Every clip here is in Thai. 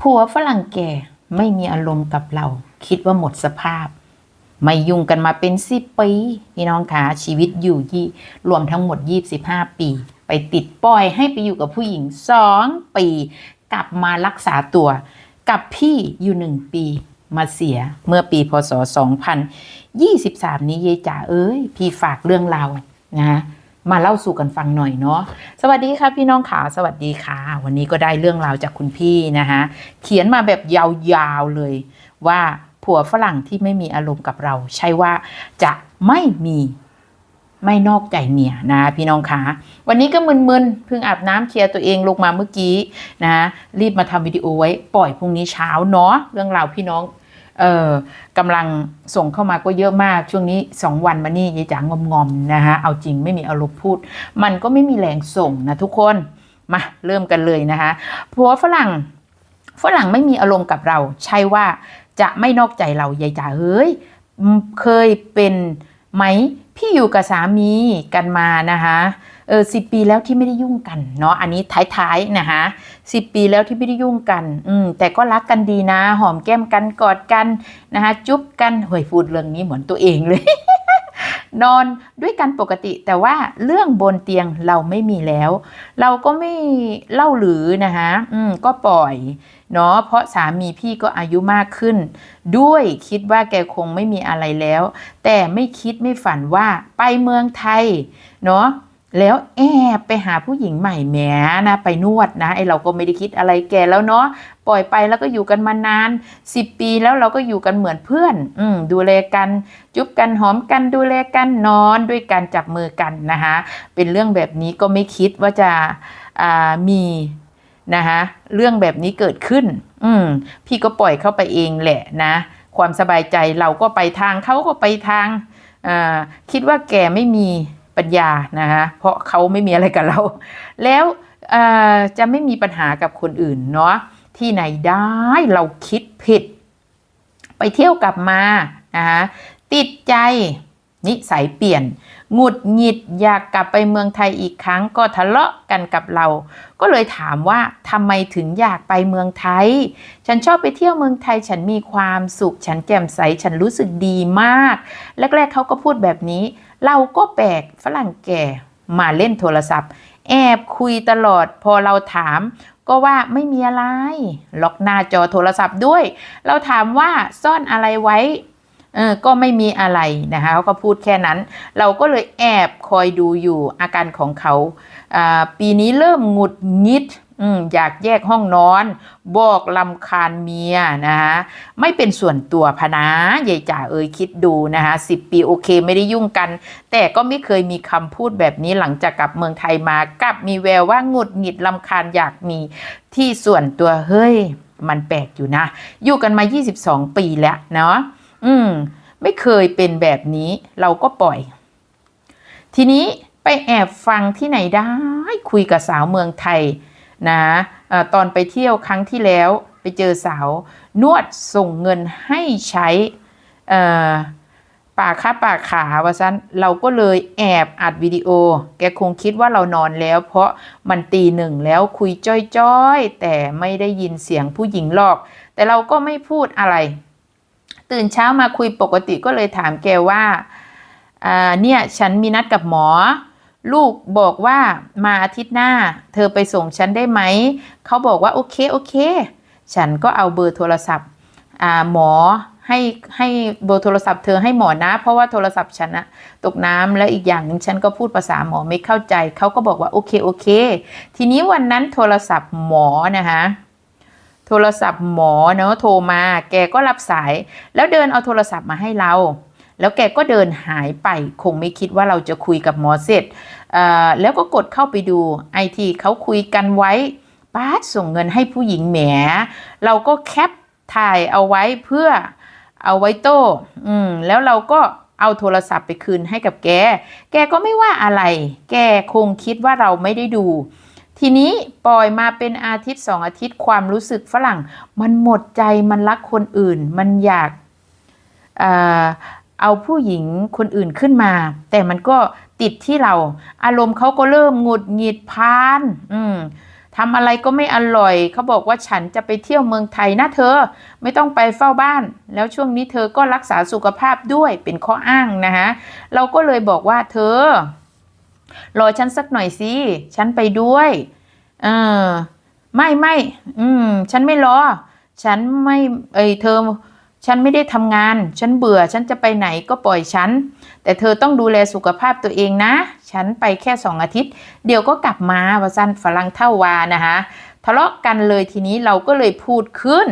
ผัวฝรั่งแก่ไม่มีอารมณ์กับเรา คิดว่าหมดสภาพ ไม่ยุ่งกันมาเป็นสิบปีพี่น้องคะชีวิตอยู่ยี่รวมทั้งหมด25ปี ไปติดปล่อยให้ไปอยู่กับผู้หญิงสองปี กลับมารักษาตัว กับพี่อยู่หนึ่งปีมาเสียเมื่อปีพศ 2023 นี้เยายจ๋าเอ้ย พี่ฝากเรื่องราวนะ มาเล่าสู่กันฟังหน่อยเนาะสวัสดีค่ะพี่น้องขาสวัสดีค่ะ วันนี้ก็ได้เรื่องราวจากคุณพี่นะคะเขียนมาแบบยาวๆเลยว่าผัวฝรั่งที่ไม่มีอารมณ์กับเรา ใช่ว่าจะไม่มีไม่นอกใจเมียนะพี่น้องคะวันนี้ก็มึนๆเพิ่งอาบน้ำเคลียร์ตัวเองลงมาเมื่อกี้นะรีบมาทำวิดีโอไว้ปล่อยพรุ่งนี้เช้าเนาะเรื่องราวพี่น้อง เออกำลังส่งเข้ามาก็เยอะมากช่วงนี้สองวันมานี่ยายจ๋างงอมๆนะคะเอาจริงไม่มีอารมณ์พูด มันก็ไม่มีแรงส่งนะทุกคนมาเริ่มกันเลยนะคะผัวฝรั่งฝรั่งไม่มีอารมณ์กับเรา ใช่ว่าจะไม่นอกใจเรายายจ๋าเฮ้ยเคยเป็นไหมพี่อยู่กับสามีกันมานะคะ เออสิปีแล้วที่ไม่ได้ยุ่งกันเนาะอันนี้ท้ายๆนะคะสิปีแล้วที่ไม่ได้ยุ่งกัน อืมแต่ก็รักกันดีนะ หอมแก้มกันกอดกันนะคะจุ๊บกันเฮ้ยพูดเรื่องนี้เหมือนตัวเองเลย นอนด้วยกันปกติ แต่ว่าเรื่องบนเตียงเราไม่มีแล้ว เราก็ไม่เล่าหรือนะคะอืมก็ปล่อยเนาะเพราะสามีพี่ก็อายุมากขึ้น ด้วยคิดว่าแกคงไม่มีอะไรแล้ว แต่ไม่คิดไม่ฝันว่าไปเมืองไทยเนาะ แล้วแอบไปหาผู้หญิงใหม่แหมนะไปนวดนะไอเราก็ไม่ได้คิดอะไรแกแล้วเนาะปล่อยไปแล้วก็อยู่กันมานานสิบปีแล้วเราก็อยู่กันเหมือนเพื่อน อืมดูแลกัน จุ๊บกันหอมกันดูแลกันนอนด้วยกันจับมือกันนะคะเป็นเรื่องแบบนี้ก็ไม่คิดว่าจะอ่ามีนะคะเรื่องแบบนี้เกิดขึ้น อืมพี่ก็ปล่อยเข้าไปเองแหละนะ ความสบายใจเราก็ไปทางเขาก็ไปทางอ่าคิดว่าแกไม่มี ปัญญานะคะเพราะเขาไม่มีอะไรกับเรา แล้วจะไม่มีปัญหากับคนอื่นเนาะที่ไหนได้เราคิดผิด ไปเที่ยวกลับมานะคะติดใจนิสัยเปลี่ยน หงุดหงิดอยากกลับไปเมืองไทยอีกครั้งก็ทะเลาะกันกับเรา ก็เลยถามว่าทำไมถึงอยากไปเมืองไทย ฉันชอบไปเที่ยวเมืองไทย ฉันมีความสุข ฉันแจ่มใส ฉันรู้สึกดีมาก แรก ๆเขาก็พูดแบบนี้ เราก็แปลกฝรั่งแก่มาเล่นโทรศัพท์ แอบคุยตลอดพอเราถามก็ว่าไม่มีอะไร ล็อกหน้าจอโทรศัพท์ด้วย เราถามว่าซ่อนอะไรไว้ เออก็ไม่มีอะไรนะคะเขาก็พูดแค่นั้น เราก็เลยแอบคอยดูอยู่อาการของเขาปีนี้เริ่มหงุดหงิดอยากแยกห้องนอน บอกลำคาญเมียนะคะไม่เป็นส่วนตัวพนะยายจ๋าเอ่ยคิดดูนะคะสิบปีโอเคไม่ได้ยุ่งกัน แต่ก็ไม่เคยมีคำพูดแบบนี้หลังจากกลับเมืองไทยมา กลับมีแววว่าหงุดหงิดลำคาญอยากมีที่ส่วนตัวเฮ้ย มันแปลกอยู่นะ อยู่กันมา 22 ปีแล้วเนาะ อืม ไม่เคยเป็นแบบนี้เราก็ปล่อย ทีนี้ไปแอบฟังที่ไหนได้คุยกับสาวเมืองไทยนะออตอนไปเที่ยวครั้งที่แล้วไปเจอสาวนวดส่งเงินให้ใช้เอ่อปากค่าปากขาว่าซันเราก็เลยแอบอัดวิดีโอ แกคงคิดว่าเรานอนแล้ว เพราะมันตีหนึ่งแล้วคุยจ้อยๆ แต่ไม่ได้ยินเสียงผู้หญิงหรอก แต่เราก็ไม่พูดอะไร ตื่นเช้ามาคุยปกติก็เลยถามแกว่าเนี่ยฉันมีนัดกับหมอ ลูกบอกว่ามาอาทิตย์หน้า เธอไปส่งฉันได้ไหม เขาบอกว่าโอเคโอเค ฉันก็เอาเบอร์โทรศัพท์หมอให้ให้เบอร์โทรศัพท์เธอให้หมอนะ เพราะว่าโทรศัพท์ฉันอะตกน้ำแล้วอีกอย่างหนึ่งฉันก็พูดภาษาหมอไม่เข้าใจ เขาก็บอกว่าโอเคโอเค ทีนี้วันนั้นโทรศัพท์หมอนะคะ โทรศัพท์หมอเนาะโทรมา แกก็รับสาย แล้วเดินเอาโทรศัพท์มาให้เรา แล้วแกก็เดินหายไป คงไม่คิดว่าเราจะคุยกับหมอเสร็จ แล้วก็กดเข้าไปดูไอทีเขาคุยกันไว้ป้าดส่งเงินให้ผู้หญิงแหม เราก็แคปถ่ายเอาไว้เพื่อเอาไว้โต้อืมแล้วเราก็เอาโทรศัพท์ไปคืนให้กับแก แกก็ไม่ว่าอะไร แกคงคิดว่าเราไม่ได้ดู ทีนี้ปล่อยมาเป็นอาทิตย์สองอาทิตย์ความรู้สึกฝรั่ง มันหมดใจมันรักคนอื่น มันอยากเอาผู้หญิงคนอื่นขึ้นมา แต่มันก็ติดที่เรา อารมณ์เขาก็เริ่มหงุดหงิดพานอืมทำอะไรก็ไม่อร่อย เขาบอกว่าฉันจะไปเที่ยวเมืองไทยนะเธอ ไม่ต้องไปเฝ้าบ้าน แล้วช่วงนี้เธอก็รักษาสุขภาพด้วยเป็นข้ออ้างนะคะเราก็เลยบอกว่าเธอ รอฉันสักหน่อยสิ ฉันไปด้วย เออ ไม่ไม่ อืม ฉันไม่รอ ฉันไม่ เอ้ยเธอ ฉันไม่ได้ทำงาน ฉันเบื่อ ฉันจะไปไหนก็ปล่อยฉัน แต่เธอต้องดูแลสุขภาพตัวเองนะ ฉันไปแค่สองอาทิตย์ เดี๋ยวก็กลับมาว่าสั้นฝรั่งเท่าวานะคะ ทะเลาะกันเลยทีนี้เราก็เลยพูดขึ้น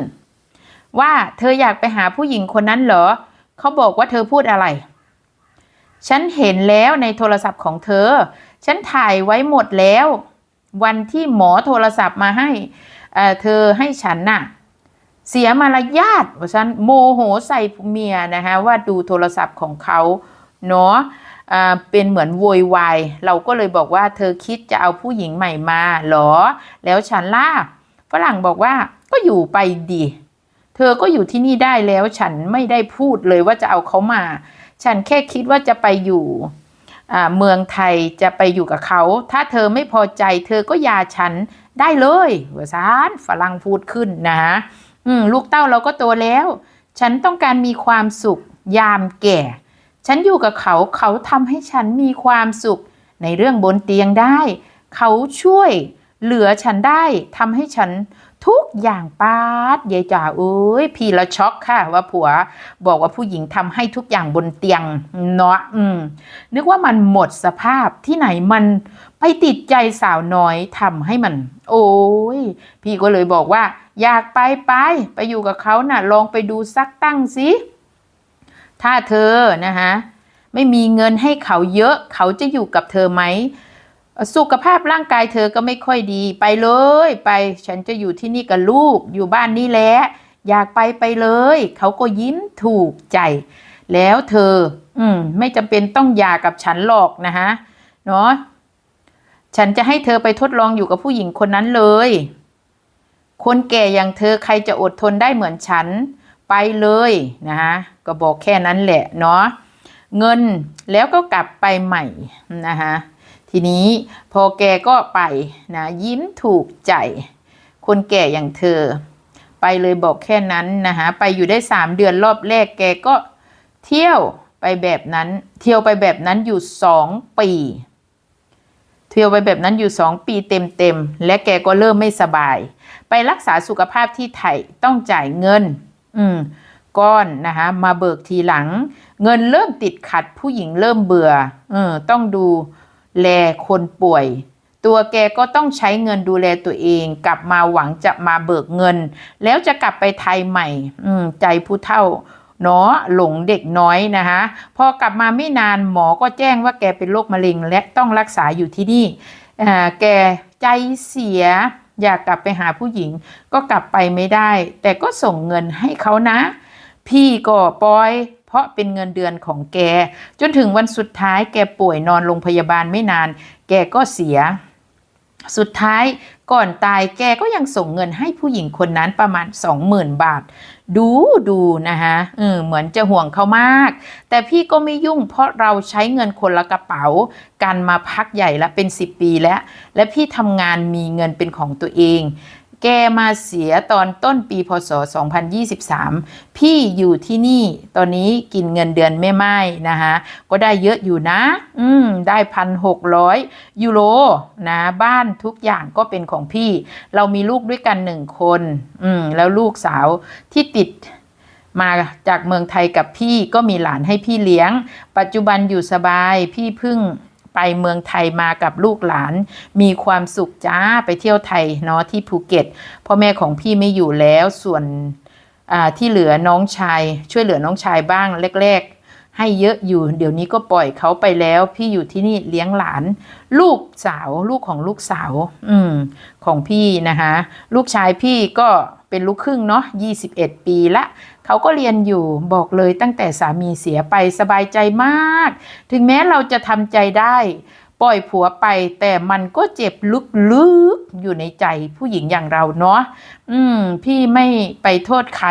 ว่าเธออยากไปหาผู้หญิงคนนั้นเหรอ เขาบอกว่าเธอพูดอะไร ฉันเห็นแล้วในโทรศัพท์ของเธอ ฉันถ่ายไว้หมดแล้ว วันที่หมอโทรศัพท์มาให้เเธอให้ฉันน่ะ เสียมารยาทว่าฉันโมโหใส่เมียนะคะว่าดูโทรศัพท์ของเขาเนาะเป็นเหมือนโวยวายเราก็เลยบอกว่าเธอคิดจะเอาผู้หญิงใหม่มาเหรอ แล้วฉันล่ะฝรั่งบอกว่าก็อยู่ไปดี เธอก็อยู่ที่นี่ได้แล้วฉันไม่ได้พูดเลยว่าจะเอาเขามา ฉันแค่คิดว่าจะไปอยู่เมืองไทยจะไปอยู่กับเขา ถ้าเธอไม่พอใจ เธอก็ยาฉันได้เลยว่าซาฝรั่งพูดขึ้นนะลูกเต้าเราก็โตแล้ว ฉันต้องการมีความสุขยามแก่ ฉันอยู่กับเขา เขาทำให้ฉันมีความสุขในเรื่องบนเตียงได้ เขาช่วยเหลือฉันได้ทำให้ฉัน ทุกอย่างป้าดยายจ๋าเอ้ยพี่ละช็อกค่ะ ว่าผัวบอกว่าผู้หญิงทำให้ทุกอย่างบนเตียงเนาะอืม นึกว่ามันหมดสภาพที่ไหนมันไปติดใจสาวน้อยทำให้มัน โอ้ยพี่ก็เลยบอกว่า อยากไปไป ไปอยู่กับเขาน่ะ ลองไปดูสักตั้งสิถ้าเธอนะคะไม่มีเงินให้เขาเยอะเขาจะอยู่กับเธอไหม สุขภาพร่างกายเธอก็ไม่ค่อยดี ไปเลยไป ฉันจะอยู่ที่นี่กับลูก อยู่บ้านนี่แหละ อยากไปไปเลย เขาก็ยิ้มถูกใจ แล้วเธอ อืม ไม่จำเป็นต้องหย่ากับฉันหรอกนะฮะ เนาะฉันจะให้เธอไปทดลองอยู่กับผู้หญิงคนนั้นเลย คนแก่อย่างเธอใครจะอดทนได้เหมือนฉัน ไปเลยนะฮะ ก็บอกแค่นั้นแหละเนาะ เงินแล้วก็กลับไปใหม่นะคะ ทีนี้พอแกก็ไปนะยิ้มถูกใจ คนแก่อย่างเธอ ไปเลยบอกแค่นั้นนะคะไปอยู่ได้สามเดือนรอบแรกแกก็เที่ยวไปแบบนั้น เที่ยวไปแบบนั้นอยู่สองปี เที่ยวไปแบบนั้นอยู่สองปีเต็มๆและแกก็เริ่มไม่สบาย ไปรักษาสุขภาพที่ไทยต้องจ่ายเงิน อืมก้อนนะคะมาเบิกทีหลัง เงินเริ่มติดขัดผู้หญิงเริ่มเบื่อเออต้องดู แลคนป่วย ตัวแกก็ต้องใช้เงินดูแลตัวเอง กลับมาหวังจะมาเบิกเงิน แล้วจะกลับไปไทยใหม่ อืม ใจผู้เฒ่าเนาะหลงเด็กน้อยนะคะพอกลับมาไม่นานหมอก็แจ้งว่าแกเป็นโรคมะเร็ง และต้องรักษาอยู่ที่นี่แกใจเสีย อยากกลับไปหาผู้หญิง ก็กลับไปไม่ได้ แต่ก็ส่งเงินให้เขานะ พี่ก็ปล่อย ราะเป็นเงินเดือนของแก จนถึงวันสุดท้ายแกป่วยนอนโรงพยาบาลไม่นาน แกก็เสีย สุดท้ายก่อนตายแกก็ยังส่งเงินให้ผู้หญิงคนนั้นประมาณ 20,000 บาท ดูดูนะคะเออเหมือนจะห่วงเขามาก แต่พี่ก็ไม่ยุ่งเพราะเราใช้เงินคนละกระเป๋า กันมาพักใหญ่ละเป็น 10 ปีแล้ว และพี่ทำงานมีเงินเป็นของตัวเอง แกมาเสียตอนต้นปีพศ 2023 พี่อยู่ที่นี่ตอนนี้กินเงินเดือนไม่ไม้นะคะก็ได้เยอะอยู่นะ อืม ได้พันหกร้อยยูโรนะ บ้านทุกอย่างก็เป็นของพี่ เรามีลูกด้วยกันหนึ่งคน อืม แล้วลูกสาวที่ติดมาจากเมืองไทยกับพี่ก็มีหลานให้พี่เลี้ยง ปัจจุบันอยู่สบายพี่พึ่ง ไปเมืองไทยมากับลูกหลาน มีความสุขจ้าไปเที่ยวไทยเนาะที่ภูเก็ตพ่อแม่ของพี่ไม่อยู่แล้วส่วนที่เหลือน้องชาย ช่วยเหลือน้องชายบ้างแรกๆ ให้เยอะอยู่ เดี๋ยวนี้ก็ปล่อยเขาไปแล้ว พี่อยู่ที่นี่เลี้ยงหลาน ลูกสาวลูกของลูกสาว อืมของพี่นะคะ ลูกชายพี่ก็เป็นลูกครึ่งเนาะ21 ปีละ เขาก็เรียนอยู่บอกเลยตั้งแต่สามีเสียไปสบายใจมาก ถึงแม้เราจะทำใจได้ ปล่อยผัวไปแต่มันก็เจ็บลึกๆอยู่ในใจผู้หญิงอย่างเราเนาะอืม พี่ไม่ไปโทษใคร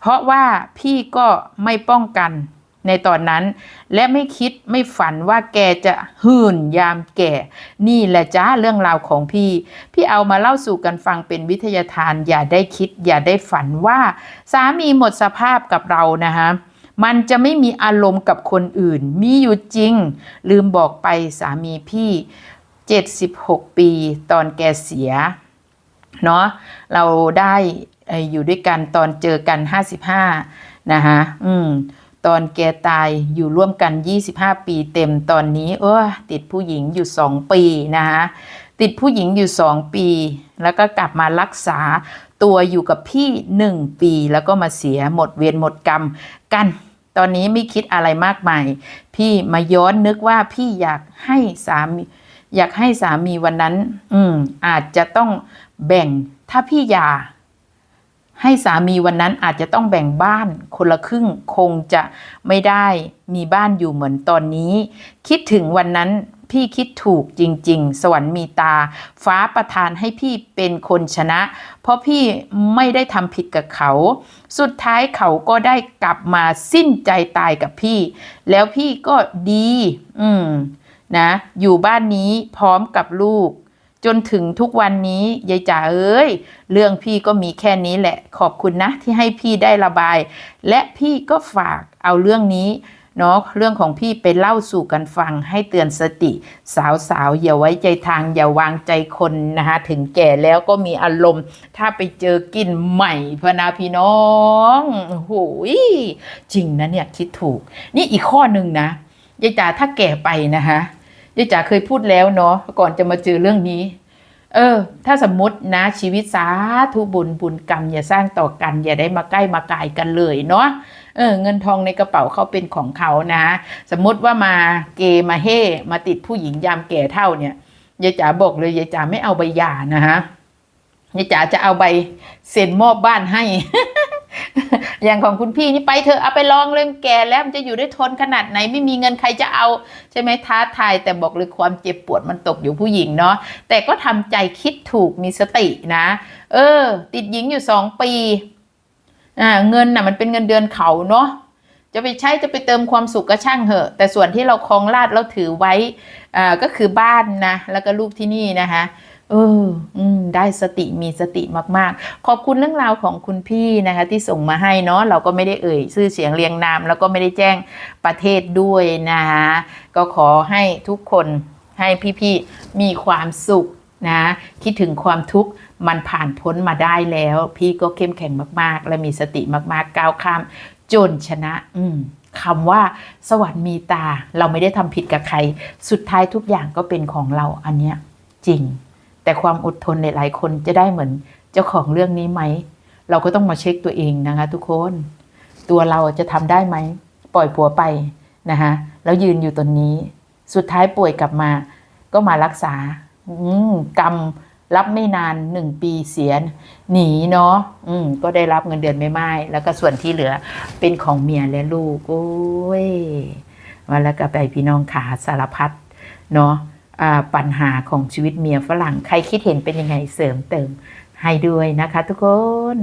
เพราะว่าพี่ก็ไม่ป้องกัน ในตอนนั้น และไม่คิดไม่ฝันว่าแกจะหื่นยามแก่ นี่แหละจ้าเรื่องราวของพี่ พี่เอามาเล่าสู่กันฟังเป็นวิทยาทาน อย่าได้คิด อย่าได้ฝันว่า สามีหมดสภาพกับเรานะคะมันจะไม่มีอารมณ์กับคนอื่น มีอยู่จริง ลืมบอกไปสามีพี่ 76 ปีตอนแกเสีย เนาะเราได้เอ่ออยู่ด้วยกันตอนเจอกัน 55 นะคะอืม ตอนแกตายอยู่ร่วมกัน 25 ปีเต็มตอนนี้เออติดผู้หญิงอยู่ 2 ปีนะคะติดผู้หญิงอยู่ 2 ปี แล้วก็กลับมารักษาตัวอยู่กับพี่ 1 ปี แล้วก็มาเสียหมดเวรหมดกรรมกันตอนนี้ไม่คิดอะไรมากมาย พี่มาย้อนนึกว่าพี่อยากให้สามีอยากให้สามีวันนั้น อืมอาจจะต้องแบ่งถ้าพี่หย่า ให้สามีวันนั้นอาจจะต้องแบ่งบ้านคนละครึ่งคงจะไม่ได้มีบ้านอยู่เหมือนตอนนี้ คิดถึงวันนั้นพี่คิดถูกจริง ๆ สวรรค์มีตา ฟ้าประทานให้พี่เป็นคนชนะ เพราะพี่ไม่ได้ทำผิดกับเขา สุดท้ายเขาก็ได้กลับมาสิ้นใจตายกับพี่ แล้วพี่ก็ดี อืมนะ อยู่บ้านนี้พร้อมกับลูก จนถึงทุกวันนี้ยายจ๋าเอ้ย เรื่องพี่ก็มีแค่นี้แหละ ขอบคุณนะที่ให้พี่ได้ระบาย และพี่ก็ฝากเอาเรื่องนี้เนาะเรื่องของพี่ไปเล่าสู่กันฟังให้เตือนสติ สาวๆอย่าไว้ใจทางอย่าวางใจคนนะคะถึงแก่แล้วก็มีอารมณ์ ถ้าไปเจอกินใหม่พนาพี่น้องโอ้โหยจริงนะเนี่ยคิดถูก นี่อีกข้อหนึ่งนะยายจ๋าถ้าแก่ไปนะคะ ยายจ๋าเคยพูดแล้วเนาะก่อนจะมาเจอเรื่องนี้ เออ ถ้าสมมตินะชีวิตสาธุบุญบุญกรรม อย่าสร้างต่อกัน อย่าได้มาใกล้มากายกันเลยเนาะเออ เงินทองในกระเป๋าเขาเป็นของเขานะ สมมติว่ามาเกมาเฮมาติดผู้หญิงยามแก่เท่าเนี่ยยายจ๋าบอกเลยยายจ๋าไม่เอาใบหย่านะฮะยายจ๋าจะเอาใบเซ็นมอบบ้านให้ อย่างของคุณพี่นี่ไปเถอะเอาไปลองเลยแก่แล้วมันจะอยู่ได้ทนขนาดไหนไม่มีเงินใครจะเอาใช่ไหมท้าทายแต่บอกเลยความเจ็บปวดมันตกอยู่ผู้หญิงเนาะแต่ก็ทำใจคิดถูกมีสตินะ เออ ติดหญิงอยู่สองปีอ่าเงินน่ะมันเป็นเงินเดือนเขาเนาะจะไปใช้จะไปเติมความสุขก็ช่างเหอะ แต่ส่วนที่เราคลองลาดเราถือไว้อ่าก็คือบ้านนะแล้วก็ลูกที่นี่นะคะ เออ อืม ได้สติมีสติมากๆ ขอบคุณเรื่องราวของคุณพี่นะคะ ที่ส่งมาให้เนาะเราก็ไม่ได้เอ่ยชื่อเสียงเรียงนาม แล้วก็ไม่ได้แจ้งประเทศด้วยนะคะก็ขอให้ทุกคนให้พี่ๆมีความสุขนะคิดถึงความทุกข์มันผ่านพ้นมาได้แล้ว พี่ก็เข้มแข็งมากๆ และมีสติมากๆก้าวข้ามจนชนะ อืมคำว่าสวรรค์มีตา เราไม่ได้ทำผิดกับใคร สุดท้ายทุกอย่างก็เป็นของเราอันเนี้ยจริง แต่ความอดทนในหลายคนจะได้เหมือนเจ้าของเรื่องนี้ไหม เราก็ต้องมาเช็คตัวเองนะคะ ทุกคน ตัวเราจะทำได้ไหม ปล่อยผัวไปนะคะแล้วยืนอยู่ตรงนี้ สุดท้ายป่วยกลับมา ก็มารักษา อืกรรมรับไม่นานหนึ่งปีเสียหนีเนาะอืม ก็ได้รับเงินเดือนไม่ไม่แล้วก็ส่วนที่เหลือเป็นของเมียและลูก โอ้ยมาแล้วก็ไปพี่น้องขาสารพัดเนาะ ปัญหาของชีวิตเมียฝรั่ง ใครคิดเห็นเป็นยังไงเสริมเติมให้ด้วยนะคะทุกคน